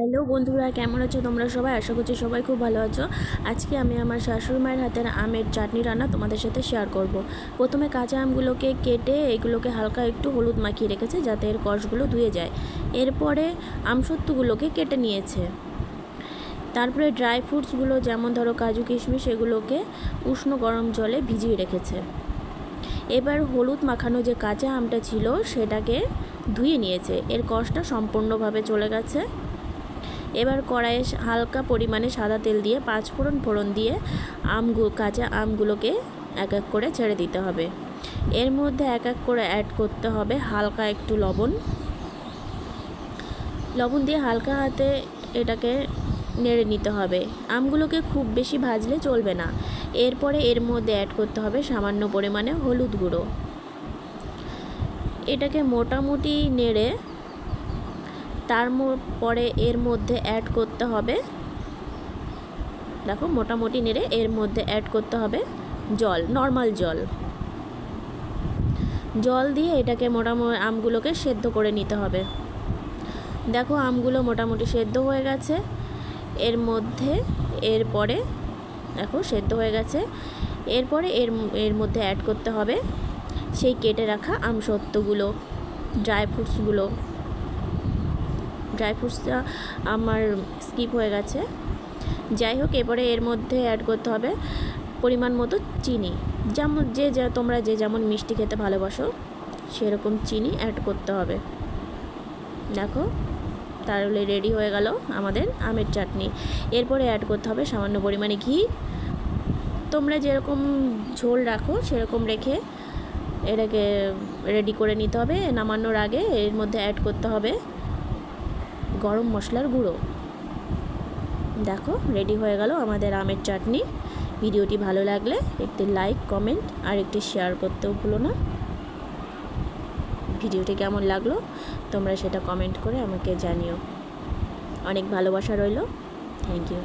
Hello বন্ধুরা, কেমন আছো তোমরা সবাই? আশা করছি সবাই খুব ভালো আছো। আজকে আমি আমার শাশুড়ি মায়ের হাতের আমের চাটনি রান্না তোমাদের সাথে শেয়ার করব। প্রথমে কাঁচা আমগুলোকে কেটে এগুলোকে হালকা একটু হলুদ মাখিয়ে রেখেছে যাতে এর কষগুলো ধুয়ে যায়। এরপরে আমসত্ত্বগুলোকে কেটে নিয়েছে। তারপরে ড্রাই ফ্রুটসগুলো যেমন ধরো কাজু কিশমিশ এগুলোকে উষ্ণ গরম জলে ভিজিয়ে রেখেছে। এবার হলুদ মাখানো যে কাঁচা আমটা ছিল সেটাকে ধুয়ে নিয়েছে। এর কষটা সম্পূর্ণভাবে চলে গেছে। এবার কড়াইয়ে হালকা পরিমাণে সাদা তেল দিয়ে পাঁচ ফোড়ন ফোড়ন দিয়ে আমগু কাঁচা আমগুলোকে এক এক করে ছেড়ে দিতে হবে। এর মধ্যে এক এক করে অ্যাড করতে হবে হালকা একটু লবণ। লবণ দিয়ে হালকা হাতে এটাকে নেড়ে নিতে হবে। আমগুলোকে খুব বেশি ভাজলে চলবে না। এরপরে এর মধ্যে অ্যাড করতে হবে সামান্য পরিমাণে হলুদ গুঁড়ো। এটাকে মোটামুটি নেড়ে তার পরে এর মধ্যে অ্যাড করতে হবে। দেখো, মোটামুটি নেড়ে এর মধ্যে অ্যাড করতে হবে জল নর্মাল জল। জল দিয়ে এটাকে মোটামুটি আমগুলোকে সেদ্ধ করে নিতে হবে। দেখো, আমগুলো মোটামুটি সেদ্ধ হয়ে গেছে। এর মধ্যে এরপরে দেখো, সেদ্ধ হয়ে গেছে। এরপরে এর এর মধ্যে অ্যাড করতে হবে সেই কেটে রাখা আমসত্ত্বগুলো ড্রাই ফ্রুটসগুলো ড্রাই ফ্রুটসটা আমার স্কিপ হয়ে গেছে। যাই হোক, এরপরে এর মধ্যে অ্যাড করতে হবে পরিমাণ মতো চিনি। যেমন, যে যা, তোমরা যে যেমন মিষ্টি খেতে ভালোবাসো, সেরকম চিনি অ্যাড করতে হবে। দেখো, তাহলে রেডি হয়ে গেল আমাদের আমের চাটনি। এরপরে অ্যাড করতে হবে সামান্য পরিমাণে ঘি। তোমরা যেরকম ঝোল রাখো, সেরকম রেখে এটাকে রেডি করে নিতে হবে। নামানোর আগে এর মধ্যে অ্যাড করতে হবে গরম মশলার গুঁড়ো। দেখো রেডি হয়ে গেল আমাদের আমের চাটনি। ভিডিওটি ভালো লাগলে একটি লাইক কমেন্ট আর একটি শেয়ার করতেও ভুলো না। ভিডিওটি কেমন লাগল তোমরা সেটা কমেন্ট করে আমাকে জানিও। অনেক ভালোবাসা রইল। Thank you